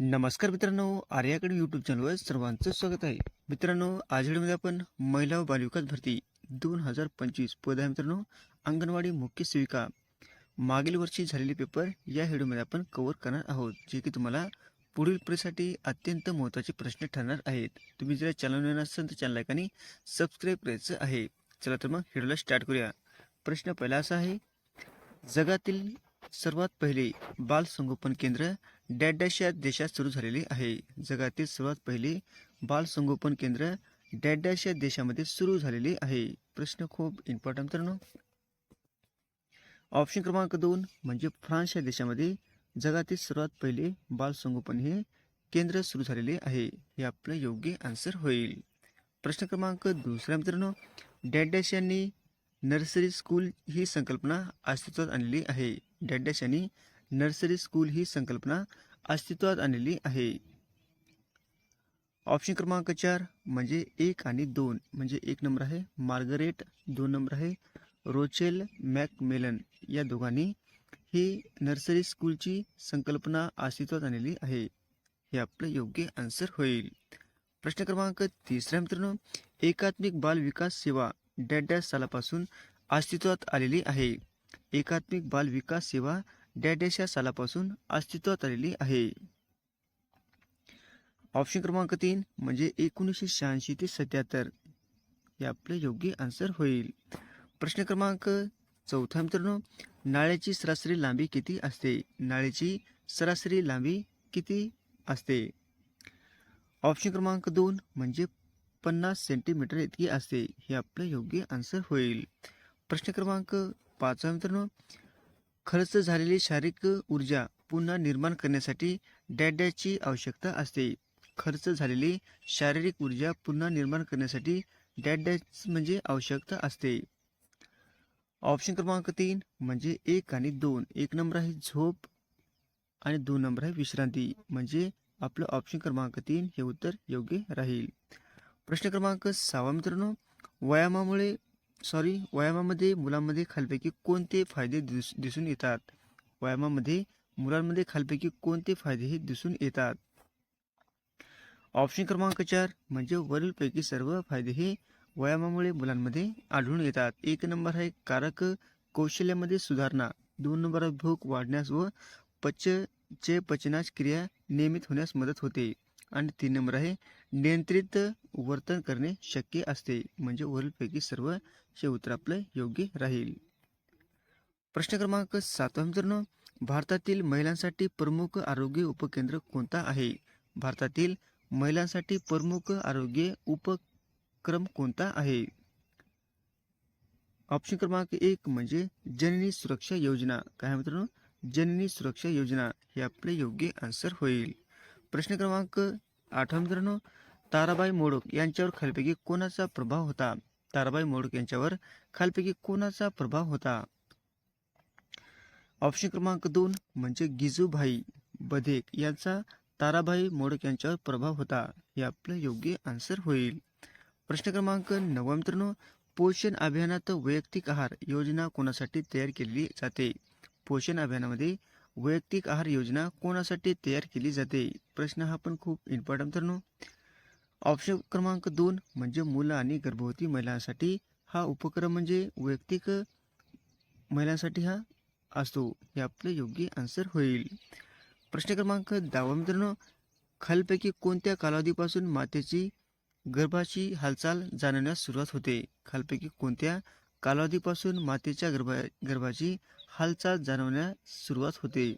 नमस्कार मित्रांनो आर्याकडे यूट्यूब चॅनलवर सर्वांचं स्वागत आहे. मित्रांनो आज व्हिडिओमध्ये आपण महिला व बालविकास भरती दोन हजार पंचवीस पद आहे मित्रांनो अंगणवाडी मुख्य सेविका. मागील वर्षी झालेले पेपर या व्हिडिओमध्ये आपण कव्हर करणार आहोत जे की तुम्हाला पुढील परीक्षेसाठी अत्यंत महत्त्वाचे प्रश्न ठरणार आहेत. तुम्ही जर चॅनल नसेल तर चॅनल आणि सबस्क्राईब करायचं आहे. चला तर मग व्हिडिओला स्टार्ट करूया. प्रश्न पहिला असा आहे जगातील सर्वात पहिले बाल संगोपन केंद्र डॅश डॅश या देशात सुरू झालेले आहे. जगातील सर्वात पहिले बाल संगोपन केंद्र डॅश डॅश या देशामध्ये सुरू झालेले आहे. प्रश्न खूप इम्पॉर्टंट तर ऑप्शन क्रमांक दोन म्हणजे फ्रान्स या देशामध्ये जगातील सर्वात पहिले बाल संगोपन हे केंद्र सुरू झालेले आहे. हे आपलं योग्य आन्सर होईल. प्रश्न क्रमांक दुसरा मित्रांनो. डॅश डॅश यांनी नर्सरी स्कूल ही संकल्पना अस्तित्वात आणलेली आहे. डॅश डॅश यांनी नर्सरी स्कूल ही संकल्पना अस्तित्वात आणलेली आहे. ऑप्शन क्रमांक चार म्हणजे एक आणि दोन म्हणजे एक नंबर आहे मार्गरेट दोन नंबर आहे रोचेल मॅकमेलन. या दोघांनी ही नर्सरी स्कूलची संकल्पना अस्तित्वात आणलेली आहे. हे आपलं योग्य आन्सर होईल. प्रश्न क्रमांक तिसरा मित्रांनो एकात्मिक बाल विकास सेवा डॅश डॅश सालापासून अस्तित्वात आलेली आहे. एकात्मिक बाल विकास सेवा डॅश या सालापासून अस्तित्वात आलेली आहे. ऑप्शन क्रमांक तीन म्हणजे एकोणीसशे शहाऐंशी ते सत्याहत्तर. हे आपले योग्य आन्सर होईल. प्रश्न क्रमांक चौथा मित्रांनो नाळ्याची सरासरी लांबी किती असते? नाळ्याची सरासरी लांबी किती असते? ऑप्शन क्रमांक दोन म्हणजे पन्नास सेंटीमीटर इतकी असते. हे आपलं योग्य आन्सर होईल. प्रश्न क्रमांक पाचवा मित्रांनो खर्च झालेली शारीरिक ऊर्जा पुन्हा निर्माण करण्यासाठी डॅश आवश्यकता असते. खर्च झालेली शारीरिक ऊर्जा पुन्हा निर्माण करण्यासाठी डॅश म्हणजे आवश्यकता असते. ऑप्शन क्रमांक तीन म्हणजे एक आणि दोन. एक नंबर आहे झोप आणि दोन नंबर आहे विश्रांती. म्हणजे आपलं ऑप्शन क्रमांक तीन हे उत्तर योग्य राहील. प्रश्न क्रमांक सहावा मित्रांनो व्यायामामुळे सॉरी व्यायामामध्ये मुलांमध्ये खालपैकी कोणते फायदे दिस दिसून येतात? व्यायामामध्ये मुलांमध्ये खालपैकी कोणते फायदे हे दिसून येतात? ऑप्शन क्रमांक चार म्हणजे वरीलपैकी सर्व फायदे हे व्यायामामुळे मुलांमध्ये आढळून येतात. एक नंबर आहे कारक कौशल्यामध्ये सुधारणा. दोन नंबर आहे भूक वाढण्यास व पचचे पचनास क्रिया नियमित होण्यास मदत होते. आणि तीन नंबर आहे नियंत्रित वर्तन करणे शक्य असते. म्हणजे वरीलपैकी सर्व हे उत्तर आपलं योग्य राहील. प्रश्न क्रमांक सातवा मित्रांनो भारतातील महिलांसाठी प्रमुख आरोग्य उपकेंद्र कोणता आहे? भारतातील महिलांसाठी प्रमुख आरोग्य उपक्रम कोणता आहे? ऑप्शन क्रमांक एक म्हणजे जननी सुरक्षा योजना. काय मित्रांनो? जननी सुरक्षा योजना. हे आपले योग्य आन्सर होईल. प्रश्न क्रमांक आठवा मित्रांनो ताराबाई मोडक यांच्यावर खालपैकी कोणाचा प्रभाव होता? ताराबाई मोडक यांच्यावर खालपैकी कोणाचा प्रभाव होता? ऑप्शन क्रमांक दोन म्हणजे गिजूभाई बधेक यांचा ताराबाई मोडक यांच्यावर प्रभाव होता. हे आपलं योग्य आन्सर होईल. प्रश्न क्रमांक नववा मित्रांनो पोषण अभियानात वैयक्तिक आहार योजना कोणासाठी तयार केली जाते? पोषण अभियानामध्ये वैयक्तिक आहार योजना कोणासाठी तयार केली जाते? प्रश्न हा पण खूप इम्पॉर्टंट मित्रांनो. ऑप्शन क्रमांक दोन म्हणजे मुलं आणि गर्भवती महिलांसाठी हा उपक्रम म्हणजे वैयक्तिक महिलांसाठी हा असतो. हे आपलं योग्य आन्सर होईल. प्रश्न क्रमांक दहावा मित्रांनो खालपैकी कोणत्या कालावधीपासून मातेची गर्भाची हालचाल जाणवण्यास सुरुवात होते? खालपैकी कोणत्या कालावधीपासून मातेच्या गर्भा गर्भाची हालचाल जाणवण्यास सुरुवात होते?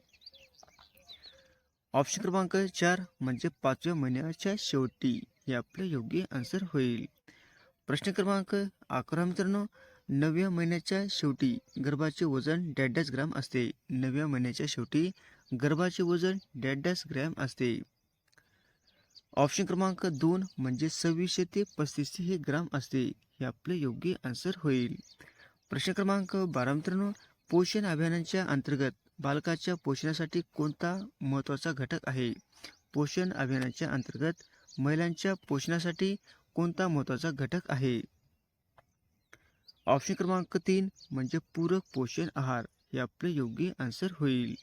ऑप्शन क्रमांक चार म्हणजे पाचव्या महिन्याच्या शेवटी. हे आपले योग्य आन्सर होईल. प्रश्न क्रमांक अकरा मित्रांनो नवव्या महिन्याच्या शेवटी गर्भाचे वजन डॅड डॅश ग्रॅम असते. नवव्या महिन्याच्या शेवटी गर्भाचे वजन डॅड डॅश ग्रॅम असते. ऑप्शन क्रमांक दोन म्हणजे सव्वीसशे ते पस्तीसशे हे ग्राम असते. हे आपले योग्य आन्सर होईल. प्रश्न क्रमांक बारा मित्रांनो पोषण अभियानाच्या अंतर्गत बालकाच्या पोषणासाठी कोणता महत्त्वाचा घटक आहे? पोषण अभियानाच्या अंतर्गत महिलांच्या पोषणासाठी कोणता महत्त्वाचा घटक आहे? ऑप्शन क्रमांक तीन म्हणजे पूरक पोषण आहार. हे आपले योग्य आन्सर होईल.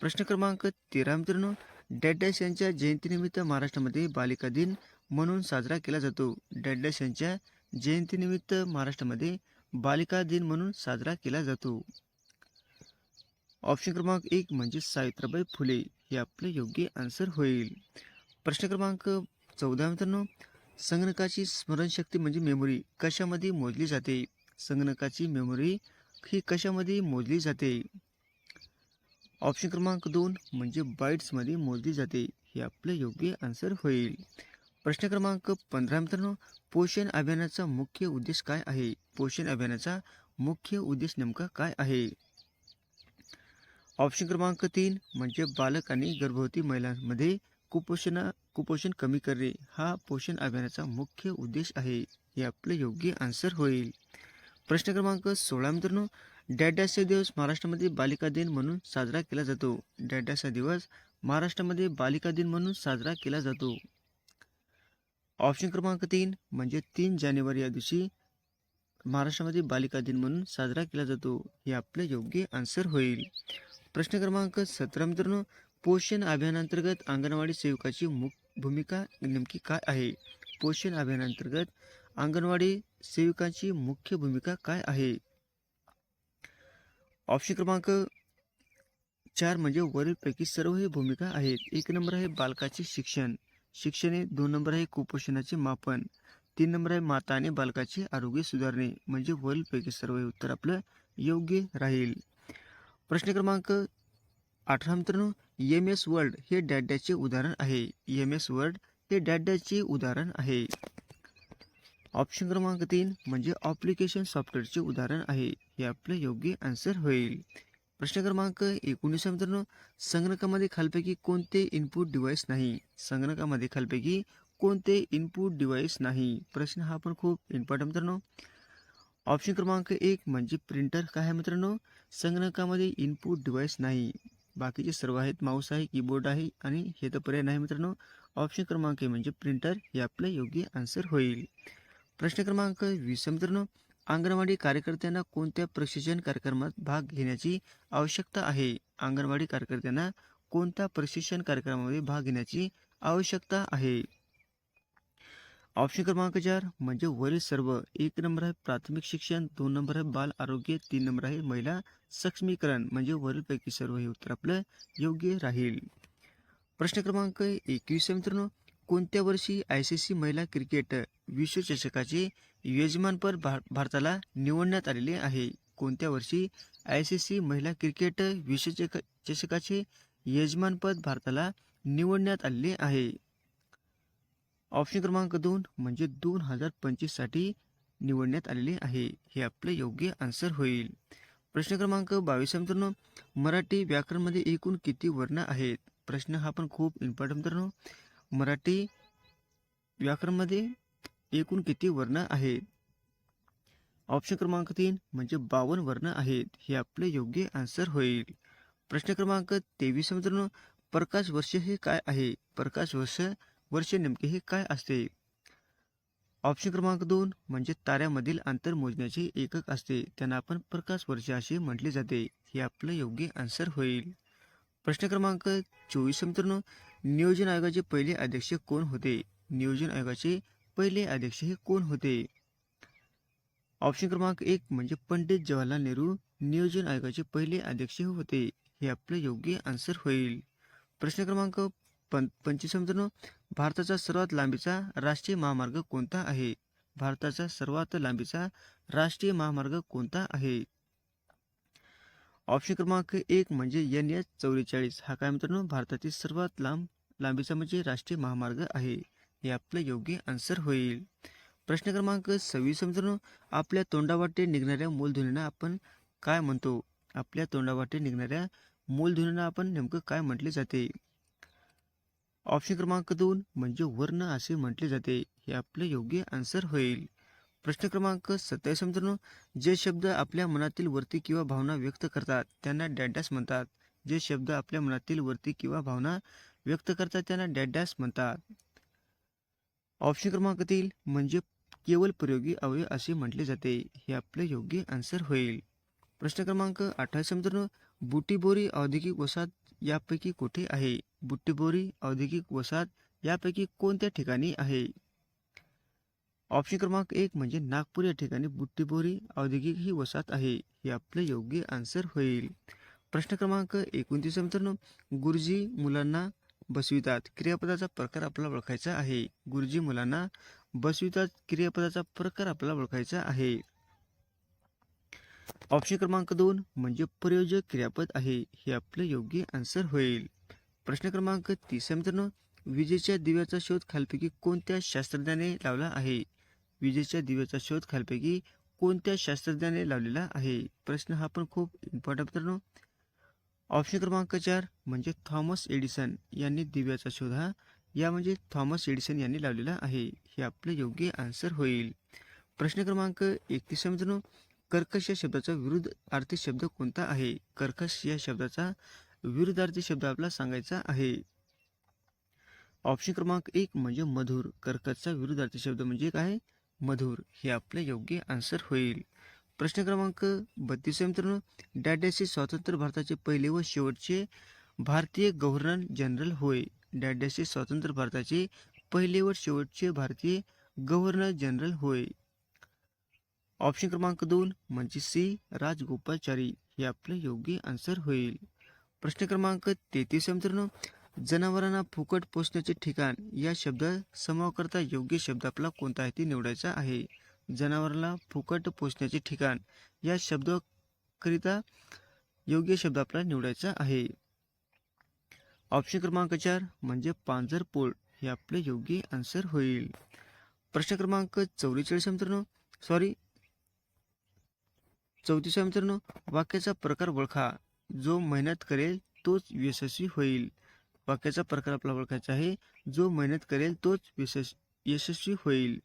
प्रश्न क्रमांक तेरा मित्रांनो डॅडॅश यांच्या जयंतीनिमित्त महाराष्ट्रामध्ये बालिका दिन म्हणून साजरा केला जातो. डॅडॅश यांच्या जयंतीनिमित्त महाराष्ट्रामध्ये बालिका दिन म्हणून साजरा केला जातो. ऑप्शन क्रमांक एक म्हणजे सावित्रीबाई फुले. हे आपले योग्य आन्सर होईल. प्रश्न क्रमांक चौदा मित्रांनो संगणकाची स्मरणशक्ती म्हणजे मेमोरी कशामध्ये मोजली जाते? संगणकाची मेमोरी ही कशामध्ये मोजली जाते? ऑप्शन क्रमांक दोन म्हणजे बाईट्समध्ये मोजली जाते. हे आपलं योग्य आन्सर होईल. प्रश्न क्रमांक पंधरा मित्रांनो पोषण अभियानाचा मुख्य उद्देश काय आहे? पोषण अभियानाचा मुख्य उद्देश नेमका काय आहे? ऑप्शन क्रमांक तीन म्हणजे बालक आणि गर्भवती महिलांमध्ये कुपोषण कुपोषण कमी करणे हा पोषण अभियानाचा मुख्य उद्देश आहे. हे आपलं योग्य आन्सर होईल. प्रश्न क्रमांक सोळा मित्रांनो डॅडॅसचा दिवस महाराष्ट्रामध्ये बालिका दिन म्हणून साजरा केला जातो. डॅडॅसचा दिवस महाराष्ट्रामध्ये बालिका दिन म्हणून साजरा केला जातो. ऑप्शन क्रमांक तीन म्हणजे तीन जानेवारी या दिवशी महाराष्ट्रामध्ये बालिका दिन म्हणून साजरा केला जातो. हे आपलं योग्य आन्सर होईल. प्रश्न क्रमांक सतरा मित्रांनो पोषण अभियानांतर्गत अंगणवाडी सेविकाची मुख भूमिका नेमकी काय आहे? पोषण अभियानांतर्गत अंगणवाडी सेविकांची मुख्य भूमिका काय आहे? ऑप्शन क्रमांक चार म्हणजे वरीलपैकी सर्व ही भूमिका आहेत. एक नंबर आहे बालकाचे शिक्षण. शिक्षण हे दोन नंबर आहे कुपोषणाचे मापन. तीन नंबर आहे माता आणि बालकाचे आरोग्य सुधारणे. म्हणजे वरीलपैकी सर्व हे उत्तर आपलं योग्य राहील. प्रश्न क्रमांक अठरा मित्रांनो एम एस वर्ल्ड हे डॅडॅचे उदाहरण आहे. एम एस वर्ल्ड हे डॅडॅचे उदाहरण आहे. ऑप्शन क्रमांक तीन म्हणजे ऑप्लिकेशन सॉफ्टवेअरचे उदाहरण आहे. हे आपलं योग्य आन्सर होईल. प्रश्न क्रमांक एकोणीस मित्रांनो. संगणकामध्ये खालपैकी कोणते इनपुट डिव्हाइस नाही? संगणकामध्ये खालपैकी कोणते इनपुट डिव्हाइस नाही? प्रश्न हा पण खूप इम्पॉर्टंट मित्रांनो. ऑप्शन क्रमांक एक म्हणजे प्रिंटर काय आहे मित्रांनो? संगणकामध्ये इनपुट डिव्हाइस नाही. बाकीचे सर्व आहेत माऊस आहे कीबोर्ड आहे आणि हे तर पर्याय नाही मित्रांनो. ऑप्शन क्रमांक म्हणजे प्रिंटर हे आपलं योग्य आन्सर होईल. प्रश्न क्रमांक वीस मित्रांनो. अंगणवाडी कार्यकर्त्यांना कोणत्या प्रशिक्षण कार्यक्रमात भाग घेण्याची आवश्यकता आहे? अंगणवाडी कार्यकर्त्यांना कोणत्या प्रशिक्षण कार्यक्रमामध्ये भाग घेण्याची आवश्यकता आहे? ऑप्शन क्रमांक चार म्हणजे वरील सर्व एक नंबर आहे प्राथमिक शिक्षण दोन नंबर आहे बाल आरोग्य तीन नंबर आहे महिला सक्षमीकरण म्हणजे वरीलपैकी सर्व हे उत्तर आपलं योग्य राहील. प्रश्न क्रमांक एकवीस मित्रांनो. कोणत्या वर्षी आय सी सी महिला क्रिकेट विश्वचषकाचे यजमानपद भार भारताला निवडण्यात आलेले आहे? कोणत्या वर्षी आय सी सी महिला क्रिकेट विश्वचषक चषकाचे यजमानपद भारताला निवडण्यात आलेले आहे? ऑप्शन क्रमांक दोन म्हणजे दोन हजार पंचवीससाठी निवडण्यात आलेले आहे. हे आपलं योग्य आन्सर होईल. प्रश्न क्रमांक बावीस मित्रांनो. मराठी व्याकरणमध्ये एकूण किती वर्ण आहेत? प्रश्न हा पण खूप इम्पॉर्टंट मित्रांनो. मराठी व्याकरणमध्ये एकूण किती वर्ण आहेत? ऑप्शन क्रमांक तीन म्हणजे बावन्न वर्ण आहेत. हे आपले योग्य आन्सर होईल. प्रश्न क्रमांक तेवीस मित्रांनो. प्रकाश वर्ष हे काय आहे? प्रकाश वर्ष वर्ष नेमके हे काय असते? ऑप्शन क्रमांक दोन म्हणजे ताऱ्यामधील अंतर मोजण्याचे एकक असते. त्यांना आपण प्रकाश वर्ष असे म्हटले जाते. हे आपलं योग्य आन्सर होईल. प्रश्न क्रमांक चोवीस मित्रांनो नियोजन आयोगाचे पहिले अध्यक्ष कोण होते? नियोजन आयोगाचे पहिले अध्यक्ष हे कोण होते? ऑप्शन क्रमांक एक म्हणजे पंडित जवाहरलाल नेहरू नियोजन आयोगाचे पहिले अध्यक्ष होते. हे आपलं योग्य आन्सर होईल. प्रश्न क्रमांक पं पंचवीस मित्रांनो भारताचा सर्वात लांबीचा राष्ट्रीय महामार्ग कोणता आहे? भारताचा सर्वात लांबीचा राष्ट्रीय महामार्ग कोणता आहे? ऑप्शन क्रमांक एक म्हणजे एन एच चौवेचाळीस. हा काय मित्रांनो? भारतातील सर्वात लांब लांबीचा म्हणजे राष्ट्रीय महामार्ग आहे. हे आपलं योग्य आन्सर होईल. प्रश्न क्रमांक सव्वीस मित्रांनो आपल्या तोंडावाटे निघणाऱ्या मूलध्वनींना आपण काय म्हणतो? आपल्या तोंडावाटे निघणाऱ्या मूलध्वनींना आपण नेमकं काय म्हटले जाते? ऑप्शन क्रमांक दोन म्हणजे वर्ण असे म्हटले जाते. हे आपले योग्य आन्सर होईल. प्रश्न क्रमांक सत्तावीस मित्रांनो जे शब्द आपल्या मनातील वरती किंवा भावना व्यक्त करतात त्यांना डॅडॅस म्हणतात. जे शब्द आपल्या मनातील वरती किंवा भावना व्यक्त करतात त्यांना डॅडॅस म्हणतात. ऑप्शन क्रमांक तीन म्हणजे केवळ प्रयोगी अवयव असे म्हटले जाते. हे आपले योग्य आन्सर होईल. प्रश्न क्रमांक अठ्ठावीस मित्रांनो बुटीबोरी औद्योगिक वसाहत यापैकी कुठे आहे? बुट्टीबोरी औद्योगिक वसाहत यापैकी कोणत्या ठिकाणी आहे? ऑप्शन क्रमांक एक म्हणजे नागपूर या ठिकाणी बुट्टीबोरी औद्योगिक ही वसाहत आहे. हे आपलं योग्य आन्सर होईल. प्रश्न क्रमांक एकोणतीस मित्रांनो. गुरुजी मुलांना बसवितात. क्रियापदाचा प्रकार आपल्याला ओळखायचा आहे. गुरुजी मुलांना बसवितात. क्रियापदाचा प्रकार आपल्याला ओळखायचा आहे. ऑप्शन क्रमांक दोन म्हणजे प्रयोजक क्रियापद आहे हे आपलं योग्य आन्सर होईल. प्रश्न क्रमांक तीस मित्रांनो. विजेच्या दिव्याचा शोध खालपैकी कोणत्या शास्त्रज्ञाने लावला आहे? विजेच्या दिव्याचा शोध खालपैकी कोणत्या शास्त्रज्ञाने लावलेला आहे? प्रश्न हा पण खूप इम्पॉर्टंट मित्रांनो. ऑप्शन क्रमांक चार म्हणजे थॉमस एडिसन यांनी दिव्याचा शोध हा या म्हणजे थॉमस एडिसन यांनी लावलेला आहे. हे आपले योग्य आन्सर होईल. प्रश्न क्रमांक एकतीस मित्रांनो. कर्कश या शब्दाचा विरुद्ध अर्थी शब्द कोणता आहे? कर्कश या शब्दाचा विरुद्धार्थी शब्द आपला सांगायचा आहे. ऑप्शन क्रमांक एक म्हणजे मधुर. कर्कशचा विरुद्धार्थी शब्द म्हणजे काय? मधुर. हे आपले योग्य आन्सर होईल. प्रश्न क्रमांक बत्तीस मित्रांनो. डॅडॅसी स्वातंत्र्य भारताचे पहिले व शेवटचे भारतीय गव्हर्नर जनरल होय. डॅडॅसी स्वातंत्र्य भारताचे पहिले व शेवटचे भारतीय गव्हर्नर जनरल होय. ऑप्शन क्रमांक दोन म्हणजे सी राजगोपालचारी. हे आपले योग्य आन्सर होईल. प्रश्न क्रमांक तेहतीस मित्रांनो. जनावरांना फुकट पोचण्याचे ठिकाण. या शब्द समाव करता योग्य शब्द आपला कोणता आहे ते निवडायचा आहे. जनावरांना फुकट पोचण्याचे ठिकाण. या शब्दाकरिता योग्य शब्द आपला निवडायचा आहे. ऑप्शन क्रमांक चार म्हणजे पांजरपोळ हे आपले योग्य आन्सर होईल. प्रश्न क्रमांक चौवेचाळीस मित्रांनो. सॉरी चौतीसा मित्रांनो वाक्याचा प्रकार ओळखा. जो मेहनत करेल तोच यशस्वी होईल. वाक्याचा प्रकार आपला ओळखायचा आहे. जो मेहनत करेल तोच यशस् यशस्वी होईल.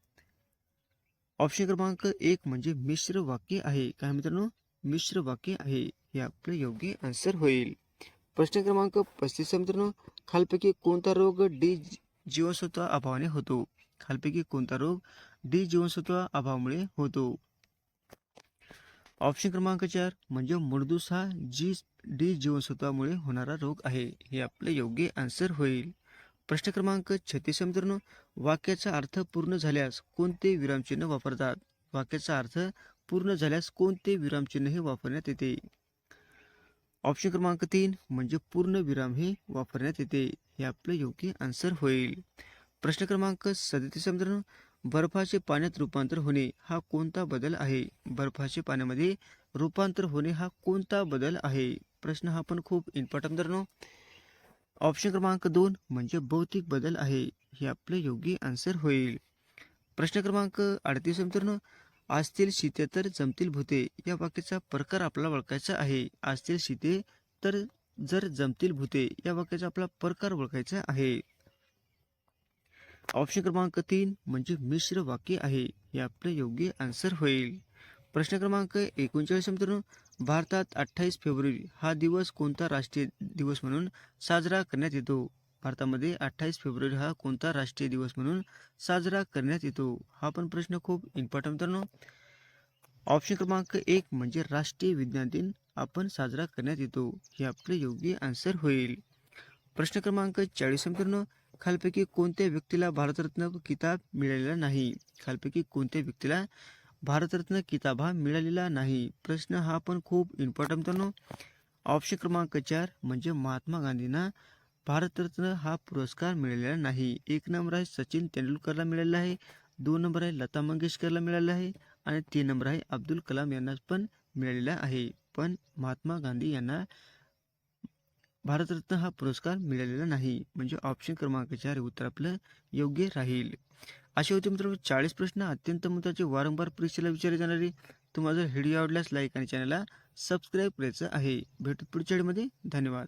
ऑप्शन क्रमांक एक म्हणजे मिश्र वाक्य आहे. काय मित्रांनो? मिश्र वाक्य आहे. हे आपले योग्य आन्सर होईल. प्रश्न क्रमांक पस्तीस मित्रांनो खालपैकी कोणता रोग डी जीवनसत्व अभावाने होतो? खालपैकी कोणता रोग डी जीवनसत्व अभावामुळे होतो? ऑप्शन क्रमांक चार म्हणजे मुडदूस हा जी डी जीवनसत्वामुळे होणारा रोग आहे. हे आपले योग्य आन्सर होईल. प्रश्न क्रमांक छत्तीस मित्रांनो. वाक्याचा अर्थ पूर्ण झाल्यास कोणते विरामचिन्ह वापरतात? वाक्याचा अर्थ पूर्ण झाल्यास कोणते विरामचिन्ह हे वापरण्यात येते? ऑप्शन क्रमांक तीन म्हणजे पूर्ण विराम हे वापरण्यात येते. हे आपले योग्य आन्सर होईल. प्रश्न क्रमांक सदतीस मित्रांनो. बर्फाचे पाण्यात रूपांतर होणे हा कोणता बदल आहे? बर्फाचे पाण्यामध्ये रूपांतर होणे हा कोणता बदल आहे? प्रश्न हा पण खूप इम्पॉर्टंट मित्रांनो. ऑप्शन क्रमांक दोन म्हणजे भौतिक बदल आहे. हे आपले योग्य आन्सर होईल. प्रश्न क्रमांक अडतीस मित्रांनो. असतील शीते तर जमतील भूते. या वाक्याचा प्रकार आपला ओळखायचा आहे. असतील शीते तर जर जमतील भूते. या वाक्याचा आपला प्रकार ओळखायचा आहे. ऑप्शन क्रमांक तीन म्हणजे मिश्र वाक्य आहे. हे आपले योग्य आन्सर होईल. प्रश्न क्रमांक एकोणचाळीस मित्रांनो. भारतात अठ्ठावीस फेब्रुवारी हा दिवस कोणता राष्ट्रीय दिवस म्हणून साजरा करण्यात येतो? भारतामध्ये अठ्ठावीस फेब्रुवारी हा कोणता राष्ट्रीय दिवस म्हणून साजरा करण्यात येतो? हा पण प्रश्न खूप इम्पॉर्टंट मित्रांनो. ऑप्शन क्रमांक एक म्हणजे राष्ट्रीय विज्ञान दिन आपण साजरा करण्यात येतो. हे आपले योग्य आन्सर होईल. प्रश्न क्रमांक चाळीस मित्रांनो. खालपैकी कोणत्या व्यक्तीला भारतरत्न किताब मिळालेला नाही. खालपैकी कोणत्या व्यक्तीला भारतरत्न किताब हा मिळालेला नाही. प्रश्न हा पण खूप इम्पॉर्टंट मित्रांनो. ऑप्शन क्रमांक चार म्हणजे महात्मा गांधींना भारतरत्न हा पुरस्कार मिळालेला नाही. एक नंबर आहे सचिन तेंडुलकरला मिळालेला आहे. दोन नंबर आहे लता मंगेशकरला मिळालेला आहे. आणि तीन नंबर आहे अब्दुल कलाम यांना पण मिळालेला आहे. पण महात्मा गांधी यांना भारतरत्न हा पुरस्कार मिळालेला नाही. म्हणजे ऑप्शन क्रमांक चार उत्तर आपलं योग्य राहील. असे होते मित्रांनो चाळीस प्रश्न अत्यंत महत्त्वाचे. वारंवार परीक्षेला विचारले जाणारे तुम्हाला जर व्हिडिओ आवडल्यास लाईक आणि चॅनलला सबस्क्राईब करायचं आहे. भेटत पुढच्या वेळेमध्ये. धन्यवाद.